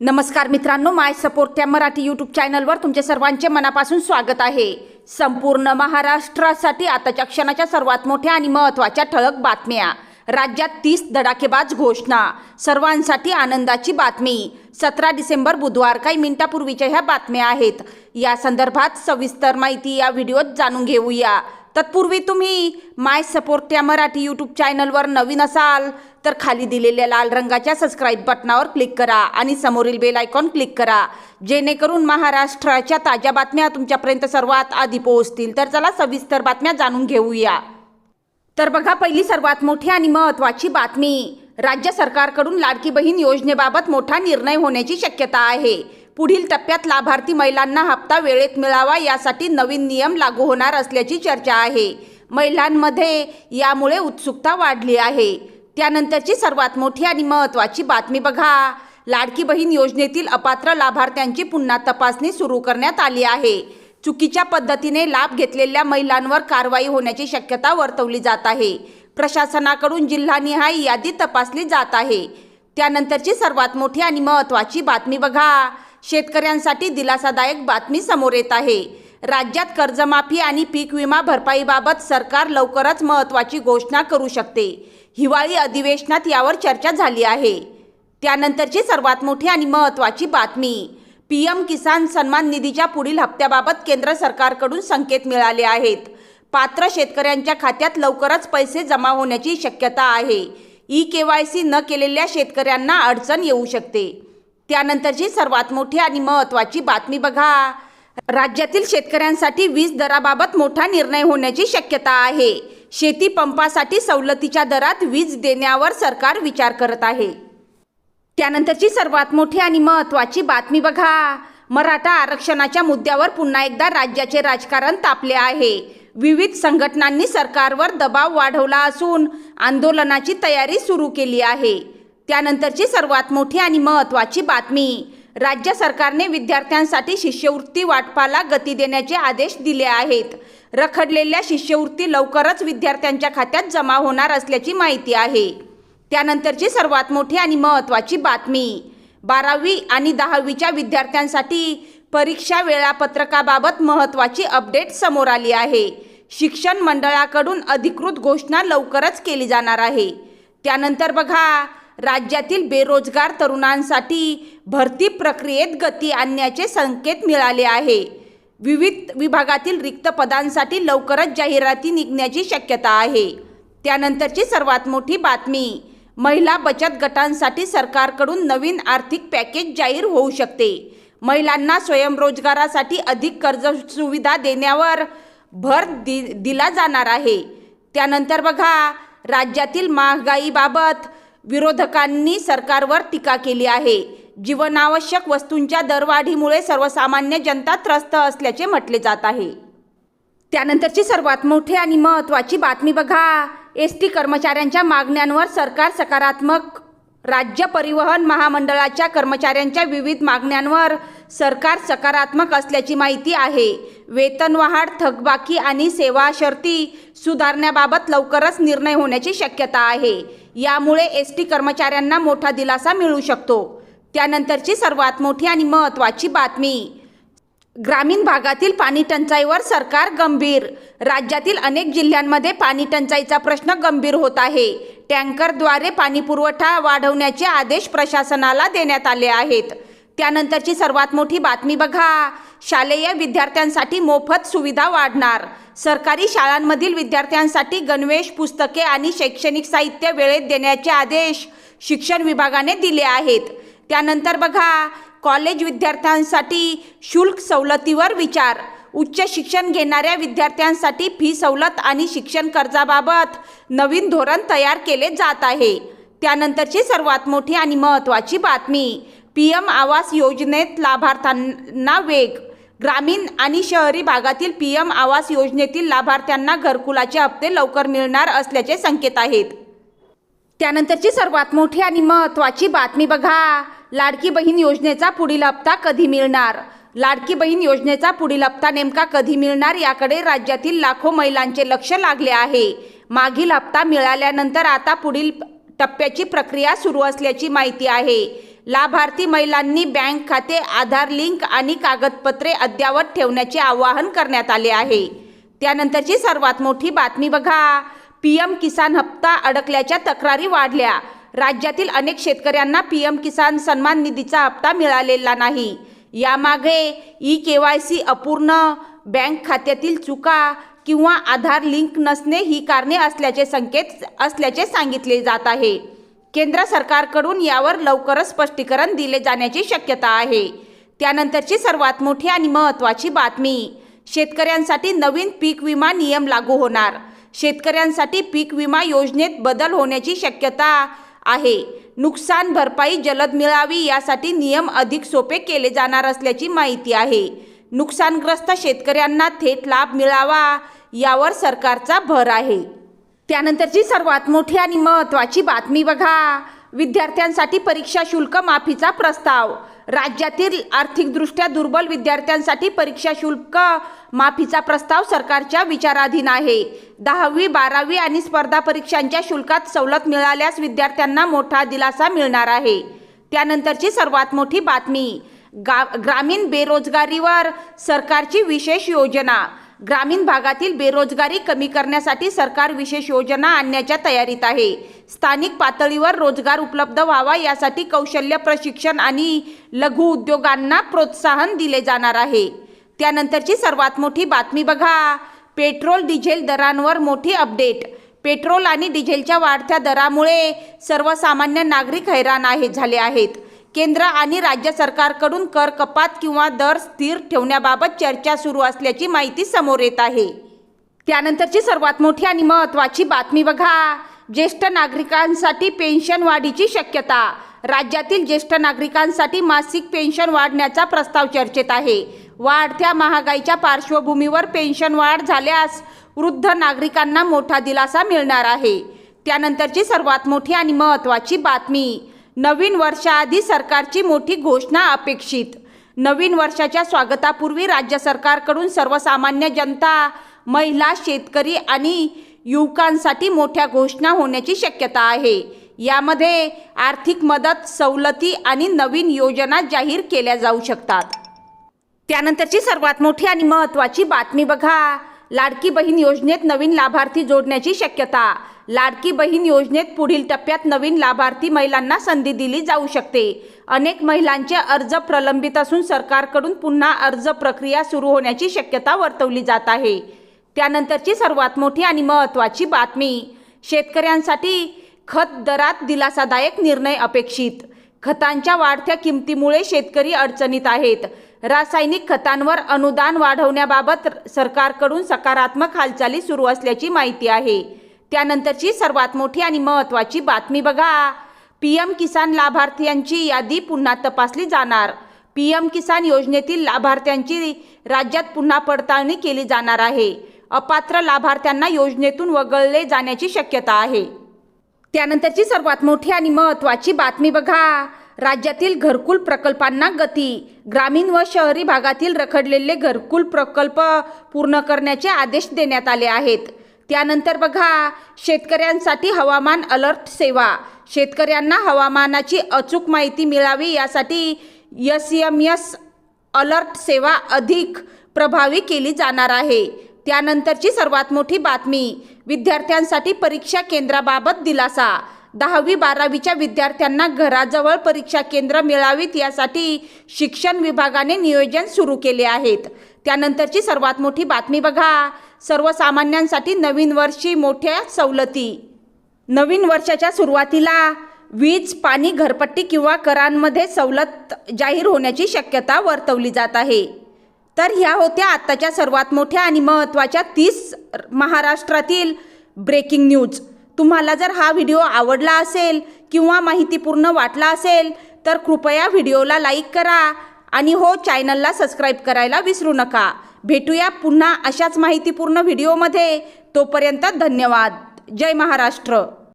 नमस्कार मित्रांनो माय सपोर्ट या मराठी यूट्यूब चॅनलवर तुमचे सर्वांचे मनापासून स्वागत आहे. संपूर्ण महाराष्ट्रासाठी आताच्या क्षणाच्या सर्वात मोठ्या आणि महत्त्वाच्या ठळक बातम्या. राज्यात तीस धडाकेबाज घोषणा. सर्वांसाठी आनंदाची बातमी. सतरा डिसेंबर बुधवार काही मिनिटापूर्वीच्या ह्या बातम्या आहेत. या संदर्भात सविस्तर माहिती या व्हिडिओत जाणून घेऊया. तत्पूर्वी तुम्ही माय सपोर्ट या मराठी यूट्यूब चॅनलवर नवीन असाल तर खाली दिलेल्या लाल रंगाच्या सबस्क्राईब बटनावर क्लिक करा आणि समोरील बेल आयकॉन क्लिक करा. जेणेकरून महाराष्ट्राच्या ताज्या बातम्या तुमच्यापर्यंत सर्वात आधी पोहोचतील. तर चला सविस्तर बातम्या जाणून घेऊया. तर बघा पहिली सर्वात मोठी आणि महत्त्वाची बातमी. राज्य सरकारकडून लाडकी बहीण योजनेबाबत मोठा निर्णय होण्याची शक्यता आहे. पुढील टप्प्यात लाभार्थी महिलांना हप्ता वेळेत मिळावा यासाठी नवीन नियम लागू होणार असल्याची चर्चा आहे. महिलांमध्ये यामुळे उत्सुकता वाढली आहे. त्यानंतरची सर्वात मोठी आणि महत्त्वाची बातमी बघा. लाडकी बहीण योजनेतील अपात्र लाभार्थ्यांची पुन्हा तपासणी सुरू करण्यात आली आहे. चुकीच्या पद्धतीने लाभ घेतलेल्या महिलांवर कारवाई होण्याची शक्यता वर्तवली जात आहे. प्रशासनाकडून जिल्हानिहाय यादी तपासली जात आहे. त्यानंतरची सर्वात मोठी आणि महत्त्वाची बातमी बघा. शेतकऱ्यांसाठी दिलासादायक बातमी समोर येत आहे. राज्यात कर्जमाफी आणि पीक विमा भरपाईबाबत सरकार लवकरच महत्त्वाची घोषणा करू शकते. हिवाळी अधिवेशनात यावर चर्चा झाली आहे. त्यानंतरची सर्वात मोठी आणि महत्त्वाची बातमी पी एम किसान सन्मान निधीच्या पुढील हप्त्याबाबत केंद्र सरकारकडून संकेत मिळाले आहेत. पात्र शेतकऱ्यांच्या खात्यात लवकरच पैसे जमा होण्याची शक्यता आहे. ई के वाय सी न केलेल्या शेतकऱ्यांना अडचण येऊ शकते. त्यानंतरची सर्वात मोठी आणि महत्त्वाची बातमी बघा. राज्यातील शेतकऱ्यांसाठी वीज दराबाबत मोठा निर्णय होण्याची शक्यता आहे. शेती पंपासाठी सवलतीच्या दरात वीज देण्यावर सरकार विचार करत आहे. त्यानंतरची सर्वात मोठी आणि महत्त्वाची बातमी बघा. मराठा आरक्षणाच्या मुद्द्यावर पुन्हा एकदा राज्याचे राजकारण तापले आहे. विविध संघटनांनी सरकारवर दबाव वाढवला असून आंदोलनाची तयारी सुरू केली आहे. त्यानंतरची सर्वात मोठी आणि महत्त्वाची बातमी राज्य सरकारने विद्यार्थ्यांसाठी शिष्यवृत्ती वाटपाला गती देण्याचे आदेश दिले आहेत. रखडलेल्या शिष्यवृत्ती लवकरच विद्यार्थ्यांच्या खात्यात जमा होणार असल्याची माहिती आहे. त्यानंतरची सर्वात मोठी आणि महत्त्वाची बातमी बारावी आणि दहावीच्या विद्यार्थ्यांसाठी परीक्षा वेळापत्रकाबाबत महत्त्वाची अपडेट समोर आली आहे. शिक्षण मंडळाकडून अधिकृत घोषणा लवकरच केली जाणार आहे. त्यानंतर बघा राज्यातील बेरोजगार तरुणांसाठी भरती प्रक्रियेत गती आणण्याचे संकेत मिळाले आहे. विविध विभागातील रिक्त पदांसाठी लवकरच जाहिराती निघण्याची शक्यता आहे. त्यानंतरची सर्वात मोठी बातमी महिला बचत गटांसाठी सरकारकडून नवीन आर्थिक पॅकेज जाहीर होऊ शकते. महिलांना स्वयंरोजगारासाठी अधिक कर्ज सुविधा देण्यावर भर दि दिला जाणार आहे. त्यानंतर बघा राज्यातील महागाईबाबत विरोधकांनी सरकारवर टीका केली आहे. जीवनावश्यक वस्तूंच्या दरवाढीमुळे सर्वसामान्य जनता त्रस्त असल्याचे म्हटले जात आहे. त्यानंतरची सर्वात मोठी आणि महत्त्वाची बातमी बघा. एस टी कर्मचाऱ्यांच्या मागण्यांवर सरकार सकारात्मक राज्य परिवहन महामंडळाच्या कर्मचाऱ्यांच्या विविध मागण्यांवर सरकार सकारात्मक असल्याची माहिती आहे. वेतनवाढ थकबाकी आणि सेवा शर्ती सुधारण्याबाबत लवकरच निर्णय होण्याची शक्यता आहे. यामुळे एस टी कर्मचाऱ्यांना मोठा दिलासा मिळू शकतो. त्यानंतरची सर्वात मोठी आणि महत्त्वाची बातमी. ग्रामीण भागातील पाणी टंचाईवर सरकार गंभीर. राज्यातील अनेक जिल्ह्यांमध्ये पाणी टंचाईचा प्रश्न गंभीर होत आहे. टँकरद्वारे पाणी पुरवठा वाढवण्याचे आदेश प्रशासनाला देण्यात आले आहेत. त्यानंतरची सर्वात मोठी बातमी बघा. शालेय विद्यार्थ्यांसाठी मोफत सुविधा वाढणार. सरकारी शाळांमधील विद्यार्थ्यांसाठी गणवेश पुस्तके आणि शैक्षणिक साहित्य वेळेत देण्याचे आदेश शिक्षण विभागाने दिले आहेत. त्यानंतर बघा कॉलेज विद्यार्थ्यांसाठी शुल्क सवलतीवर विचार. उच्च शिक्षण घेणाऱ्या विद्यार्थ्यांसाठी फी सवलत आणि शिक्षण कर्जाबाबत नवीन धोरण तयार केले जात आहे. त्यानंतरची सर्वात मोठी आणि महत्त्वाची बातमी पी एम आवास योजनेत लाभार्थ्यांना वेग. ग्रामीण आणि शहरी भागातील पी एम आवास योजनेतील लाभार्थ्यांना घरकुलाचे हप्ते लवकर मिळणार असल्याचे संकेत आहेत. त्यानंतरची सर्वात मोठी आणि महत्त्वाची बातमी बघा. लाडकी बहीण योजनेचा पुढील हप्ता कधी मिळणार? लाडकी बहीण योजनेचा पुढील हप्ता नेमका कधी मिळणार याकडे राज्यातील लाखो महिलांचे लक्ष लागले आहे. मागील हप्ता मिळाल्यानंतर आता पुढील टप्प्याची प्रक्रिया सुरू असल्याची माहिती आहे. लाभार्थी महिलांनी बँक खाते आधार लिंक आणि कागदपत्रे अद्ययावत ठेवण्याचे आवाहन करण्यात आले आहे. त्यानंतरची सर्वात मोठी बातमी बघा. पी एम किसान हप्ता अडकल्याच्या तक्रारी वाढल्या. राज्यातील अनेक शेतकऱ्यांना पी एम किसान सन्मान निधीचा हप्ता मिळालेला नाही. यामागे ई के वाय सी अपूर्ण बँक खात्यातील चुका किंवा आधार लिंक नसणे ही कारणे असल्याचे संकेत असल्याचे सांगितले जात आहे. केंद्र सरकारकडून यावर लवकरच स्पष्टीकरण दिले जाण्याची शक्यता आहे. त्यानंतरची सर्वात मोठी आणि महत्त्वाची बातमी शेतकऱ्यांसाठी नवीन पीक विमा नियम लागू होणार. शेतकऱ्यांसाठी पीक विमा योजनेत बदल होण्याची शक्यता आहे. नुकसान भरपाई जलद मिळावी यासाठी नियम अधिक सोपे केले जाणार असल्याची माहिती आहे. नुकसानग्रस्त शेतकऱ्यांना थेट लाभ मिळावा यावर सरकारचा भर आहे. त्यानंतरची सर्वात मोठी आणि महत्त्वाची बातमी बघा. विद्यार्थ्यांसाठी परीक्षा शुल्क माफीचा प्रस्ताव. राज्यातील आर्थिकदृष्ट्या दुर्बल विद्यार्थ्यांसाठी परीक्षा शुल्क माफीचा प्रस्ताव सरकारच्या विचाराधीन आहे. दहावी बारावी आणि स्पर्धा परीक्षांच्या शुल्कात सवलत मिळाल्यास विद्यार्थ्यांना मोठा दिलासा मिळणार आहे. त्यानंतरची सर्वात मोठी बातमी गा ग्रामीण बेरोजगारीवर सरकारची विशेष योजना. ग्रामीण भागातील बेरोजगारी कमी करण्यासाठी सरकार विशेष योजना आणण्याच्या तयारीत आहे. स्थानिक पातळीवर रोजगार उपलब्ध व्हावा यासाठी कौशल्य प्रशिक्षण आणि लघु उद्योगांना प्रोत्साहन दिले जाणार आहे. त्यानंतरची सर्वात मोठी बातमी बघा. पेट्रोल डिझेल दरांवर मोठी अपडेट. पेट्रोल आणि डिझेलच्या वाढत्या दरामुळे सर्वसामान्य नागरिक हैराण आहे झाले आहेत. केंद्र आणि राज्य सरकारकडून कर कपात किंवा दर स्थिर ठेवण्याबाबत चर्चा सुरू असल्याची माहिती समोर येत आहे. त्यानंतरची सर्वात मोठी आणि महत्त्वाची बातमी बघा. ज्येष्ठ नागरिकांसाठी पेन्शन वाढीची शक्यता. राज्यातील ज्येष्ठ नागरिकांसाठी मासिक पेन्शन वाढण्याचा प्रस्ताव चर्चेत आहे. वाढत्या महागाईच्या पार्श्वभूमीवर पेन्शन वाढ झाल्यास वृद्ध नागरिकांना मोठा दिलासा मिळणार आहे. त्यानंतरची सर्वात मोठी आणि महत्त्वाची बातमी. नवीन वर्षाआधी सरकारची मोठी घोषणा अपेक्षित. नवीन वर्षाच्या स्वागतापूर्वी राज्य सरकारकडून सर्वसामान्य जनता महिला शेतकरी आणि युवकांसाठी मोठ्या घोषणा होण्याची शक्यता आहे. यामध्ये आर्थिक मदत सवलती आणि नवीन योजना जाहीर केल्या जाऊ शकतात. त्यानंतरची सर्वात मोठी आणि महत्त्वाची बातमी बघा. लाडकी बहीण योजनेत नवीन लाभार्थी जोडण्याची शक्यता. लाडकी बहीण योजनेत पुढील टप्प्यात नवीन लाभार्थी महिलांना संधी दिली जाऊ शकते. अनेक महिलांचे अर्ज प्रलंबित असून सरकारकडून पुन्हा अर्ज प्रक्रिया सुरू होण्याची शक्यता वर्तवली जात आहे. त्यानंतरची सर्वात मोठी आणि महत्त्वाची बातमी. शेतकऱ्यांसाठी खत दरात दिलासादायक निर्णय अपेक्षित. खतांच्या वाढत्या किमतीमुळे शेतकरी अडचणीत आहेत. रासायनिक खतांवर अनुदान वाढवण्याबाबत सरकारकडून सकारात्मक हालचाली सुरू असल्याची माहिती आहे. त्यानंतरची सर्वात मोठी आणि महत्त्वाची बातमी बघा. पी एम किसान लाभार्थ्यांची यादी पुन्हा तपासली जाणार. पी एम किसान योजनेतील लाभार्थ्यांची राज्यात पुन्हा पडताळणी केली जाणार आहे. अपात्र लाभार्थ्यांना योजनेतून वगळले जाण्याची शक्यता आहे. त्यानंतरची सर्वात मोठी आणि महत्त्वाची बातमी बघा. राज्यातील घरकुल प्रकल्पांना गती. ग्रामीण व शहरी भागातील रखडलेले घरकुल प्रकल्प पूर्ण करण्याचे आदेश देण्यात आले आहेत. त्यानंतर बघा शेतकऱ्यांसाठी हवामान अलर्ट सेवा. शेतकऱ्यांना हवामानाची अचूक माहिती मिळावी यासाठी एस एम एस अलर्ट सेवा अधिक प्रभावी केली जाणार आहे. त्यानंतरची सर्वात मोठी बातमी विद्यार्थ्यांसाठी परीक्षा केंद्राबाबत दिलासा. दहावी बारावीच्या विद्यार्थ्यांना घराजवळ परीक्षा केंद्र मिळावीत यासाठी शिक्षण विभागाने नियोजन सुरू केले आहेत. त्यानंतरची सर्वात मोठी बातमी बघा. सर्वसामान्यांसाठी नवीन वर्षी मोठ्या सवलती. नवीन वर्षाच्या सुरुवातीला वीज पाणी घरपट्टी किंवा करांमध्ये सवलत जाहीर होण्याची शक्यता वर्तवली जात आहे. तर ह्या होत्या आत्ताच्या सर्वात मोठ्या आणि महत्त्वाच्या तीस महाराष्ट्रातील ब्रेकिंग न्यूज तुम्हाला जर हा व्हिडिओ आवडला असेल किंवा माहितीपूर्ण वाटला असेल तर कृपया व्हिडिओला लाईक करा आणि हो चॅनलला सबस्क्राईब करायला विसरू नका. भेटूया पुन्हा अशाच माहितीपूर्ण व्हिडिओमध्ये तोपर्यंत धन्यवाद. जय महाराष्ट्र.